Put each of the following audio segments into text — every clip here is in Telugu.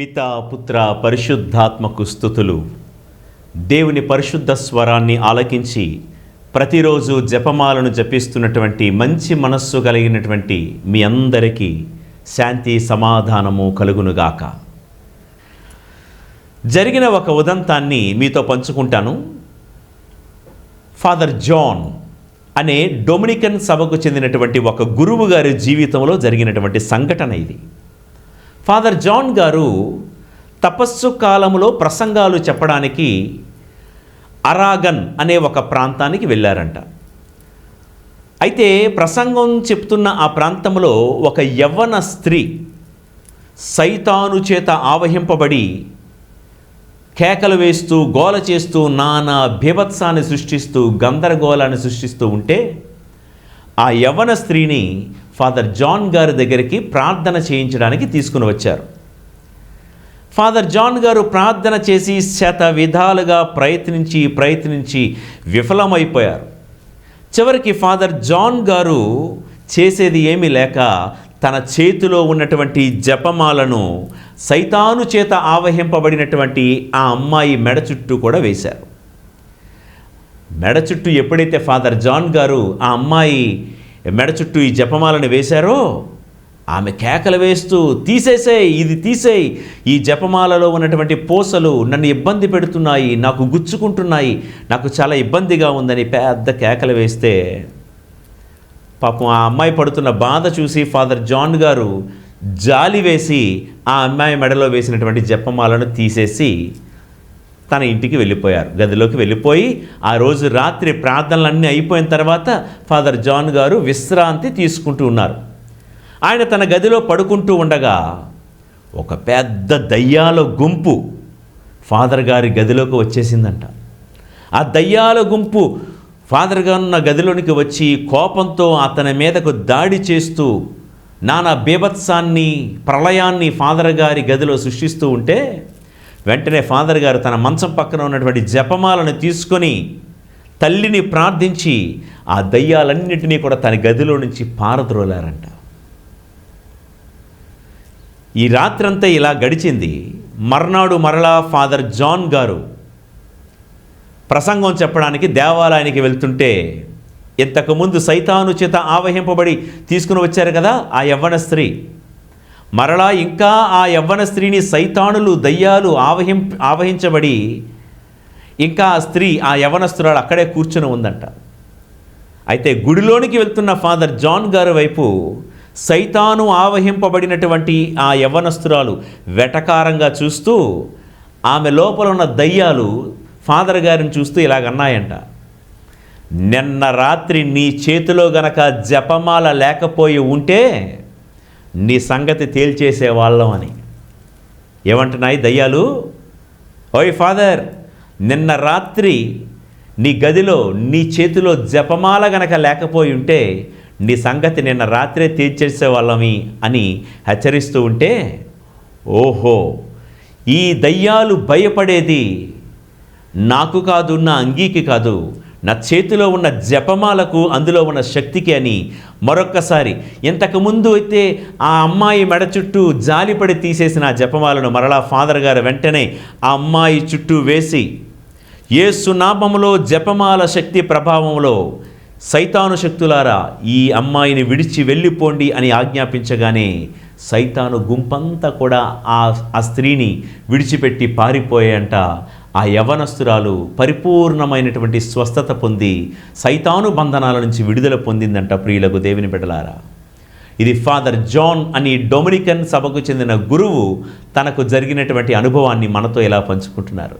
పిత పుత్ర పరిశుద్ధాత్మకు స్థుతులు. దేవుని పరిశుద్ధ స్వరాన్ని ఆలకించి ప్రతిరోజు జపమాలను జపిస్తున్నటువంటి మంచి మనస్సు కలిగినటువంటి మీ అందరికీ శాంతి సమాధానము కలుగునుగాక. జరిగిన ఒక ఉదంతాన్ని మీతో పంచుకుంటాను. ఫాదర్ జాన్ అనే డొమినికన్ సభకు చెందినటువంటి ఒక గురువు గారి జీవితంలో జరిగినటువంటి సంఘటన ఇది. ఫాదర్ జాన్ గారు తపస్సు కాలంలో ప్రసంగాలు చెప్పడానికి అరాగన్ అనే ఒక ప్రాంతానికి వెళ్ళారంట. అయితే ప్రసంగం చెప్తున్న ఆ ప్రాంతంలో ఒక యవ్వన స్త్రీ సైతాను చేత ఆవహింపబడి కేకలు వేస్తూ గోల చేస్తూ నానా బీభత్సాన్ని సృష్టిస్తూ గందరగోళాన్ని సృష్టిస్తూ ఉంటే ఆ యవ్వన స్త్రీని ఫాదర్ జాన్ గారి దగ్గరికి ప్రార్థన చేయించడానికి తీసుకుని వచ్చారు. ఫాదర్ జాన్ గారు ప్రార్థన చేసి శత విధాలుగా ప్రయత్నించి ప్రయత్నించి విఫలమైపోయారు. చివరికి ఫాదర్ జాన్ గారు చేసేది ఏమీ లేక తన చేతిలో ఉన్నటువంటి జపమాలను సైతాను చేత ఆవహింపబడినటువంటి ఆ అమ్మాయి మెడ చుట్టూ కూడా వేశారు. మెడ చుట్టూ ఎప్పుడైతే ఫాదర్ జాన్ గారు ఆ అమ్మాయి మెడ చుట్టూ ఈ జపమాలను వేశారో? ఆమె కేకలు వేస్తూ తీసేసేయ్ ఇది తీసేయ్. ఈ జపమాలలో ఉన్నటువంటి పూసలు నన్ను ఇబ్బంది పెడుతున్నాయి నాకు గుచ్చుకుంటున్నాయి నాకు చాలా ఇబ్బందిగా ఉందని పెద్ద కేకలు వేస్తే పాపం ఆ అమ్మాయి పడుతున్న బాధ చూసి ఫాదర్ జాన్ గారు జాలి వేసి ఆ అమ్మాయి మెడలో వేసినటువంటి జపమాలను తీసేసి తన ఇంటికి వెళ్ళిపోయారు. గదిలోకి వెళ్ళిపోయి ఆ రోజు రాత్రి ప్రార్థనలన్నీ అయిపోయిన తర్వాత ఫాదర్ జాన్ గారు విశ్రాంతి తీసుకుంటూ ఉన్నారు. ఆయన తన గదిలో పడుకుంటూ ఉండగా ఒక పెద్ద దయ్యాల గుంపు ఫాదర్ గారి గదిలోకి వచ్చేసిందంట. ఆ దయ్యాల గుంపు ఫాదర్ గారు ఉన్న గదిలోనికి వచ్చి కోపంతో అతని మీదకు దాడి చేస్తూ నానా బీభత్సాన్ని ప్రళయాన్ని ఫాదర్ గారి గదిలో సృష్టిస్తూ ఉంటే వెంటనే ఫాదర్ గారు తన మంచం పక్కన ఉన్నటువంటి జపమాలను తీసుకొని తల్లిని ప్రార్థించి ఆ దయ్యాలన్నింటినీ కూడా తన గదిలో నుంచి పారద్రోలారంట. ఈ రాత్రంతా ఇలా గడిచింది. మర్నాడు మరలా ఫాదర్ జాన్ గారు ప్రసంగం చెప్పడానికి దేవాలయానికి వెళ్తుంటే ఇంతకుముందు సైతానుచిత ఆవహింపబడి తీసుకుని వచ్చారు కదా ఆ యవ్వన స్త్రీ. మరలా ఇంకా ఆ యవ్వన స్త్రీని సైతానులు దయ్యాలు ఆవహిం ఆవహించబడి ఇంకా ఆ స్త్రీ ఆ యవ్వనస్తురాలు అక్కడే కూర్చుని ఉందంట. అయితే గుడిలోనికి వెళ్తున్న ఫాదర్ జాన్ గారి వైపు సైతాను ఆవహింపబడినటువంటి ఆ యవ్వనస్తురాలు వెటకారంగా చూస్తూ ఆమె లోపల ఉన్న దయ్యాలు ఫాదర్ గారిని చూస్తూ ఇలాగన్నాయంట నిన్న రాత్రి నీ చేతిలో గనక జపమాల లేకపోయి ఉంటే నీ సంగతి తేల్చేసే వాళ్ళం అని ఏమంటున్నాయి దయ్యాలు? ఓయ్ ఫాదర్ నిన్న రాత్రి నీ గదిలో నీ చేతిలో జపమాల గనక లేకపోయి ఉంటే నీ సంగతి నిన్న రాత్రే తీర్చేసే వాళ్ళమి అని హెచ్చరిస్తూ ఉంటే ఓహో ఈ దయ్యాలు భయపడేది నాకు కాదు నా అంగీకి కాదు. నా చేతిలో ఉన్న జపమాలకు అందులో ఉన్న శక్తికి అని మరొక్కసారి ఇంతకుముందు అయితే ఆ అమ్మాయి మెడ చుట్టూ జాలిపడి తీసేసిన ఆ జపమాలను మరలా ఫాదర్ గారు వెంటనే ఆ అమ్మాయి చుట్టూ వేసి ఏ సునామములో జపమాల శక్తి ప్రభావంలో సైతాను శక్తులారా ఈ అమ్మాయిని విడిచి వెళ్ళిపోండి అని ఆజ్ఞాపించగానే సైతాను గుంపంతా కూడా ఆ ఆ స్త్రీని విడిచిపెట్టి పారిపోయాయంట. ఆ యవనస్తురాలు పరిపూర్ణమైనటువంటి స్వస్థత పొంది సైతాను బంధనాల నుంచి విడుదల పొందిందంట ప్రియులకు దేవుని బిడ్డలారా. ఇది ఫాదర్ జాన్ అని డొమినికన్ సభకు చెందిన గురువు తనకు జరిగినటువంటి అనుభవాన్ని మనతో ఇలా పంచుకుంటున్నారు.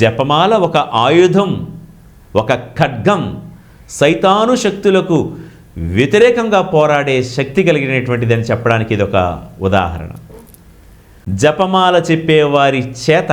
జపమాల ఒక ఆయుధం ఒక ఖడ్గం సైతాను శక్తులకు వ్యతిరేకంగా పోరాడే శక్తి కలిగినటువంటిదని చెప్పడానికి ఇది ఒక ఉదాహరణ. జపమాల చెప్పేవారి చేత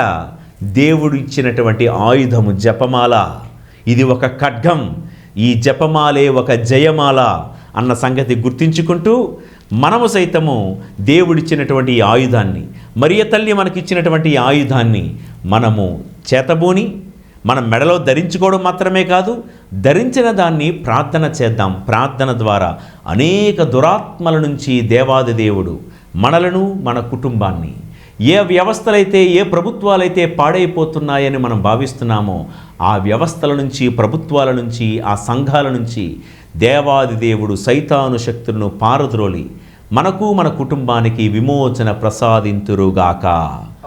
దేవుడు ఇచ్చినటువంటి ఆయుధము జపమాల. ఇది ఒక ఖడ్గం. ఈ జపమాలే ఒక జయమాల అన్న సంగతి గుర్తించుకుంటూ మనము సైతము దేవుడిచ్చినటువంటి ఈ ఆయుధాన్ని మరియ తల్లి మనకిచ్చినటువంటి ఈ ఆయుధాన్ని మనము చేతబూని మన మెడలో ధరించుకోవడం మాత్రమే కాదు ధరించిన దాన్ని ప్రార్థన చేద్దాం. ప్రార్థన ద్వారా అనేక దురాత్మల నుంచి దేవాది దేవుడు మనలను మన కుటుంబాన్ని ఏ వ్యవస్థలైతే ఏ ప్రభుత్వాలైతే పాడైపోతున్నాయని మనం భావిస్తున్నామో ఆ వ్యవస్థల నుంచి ప్రభుత్వాల నుంచి ఆ సంఘాల నుంచి దేవాది దేవుడు సైతాను శక్తులను పారద్రోలి మనకు మన కుటుంబానికి విమోచన ప్రసాదింతురుగాక.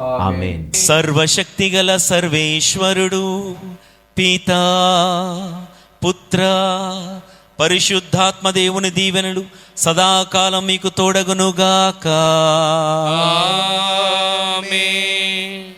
ఆమెన్. సర్వశక్తిగల సర్వేశ్వరుడు పితా పుత్ర పరిశుద్ధాత్మ దేవుని దీవెనలు సదాకాలం మీకు తోడగునుగాక. ఆమేన్.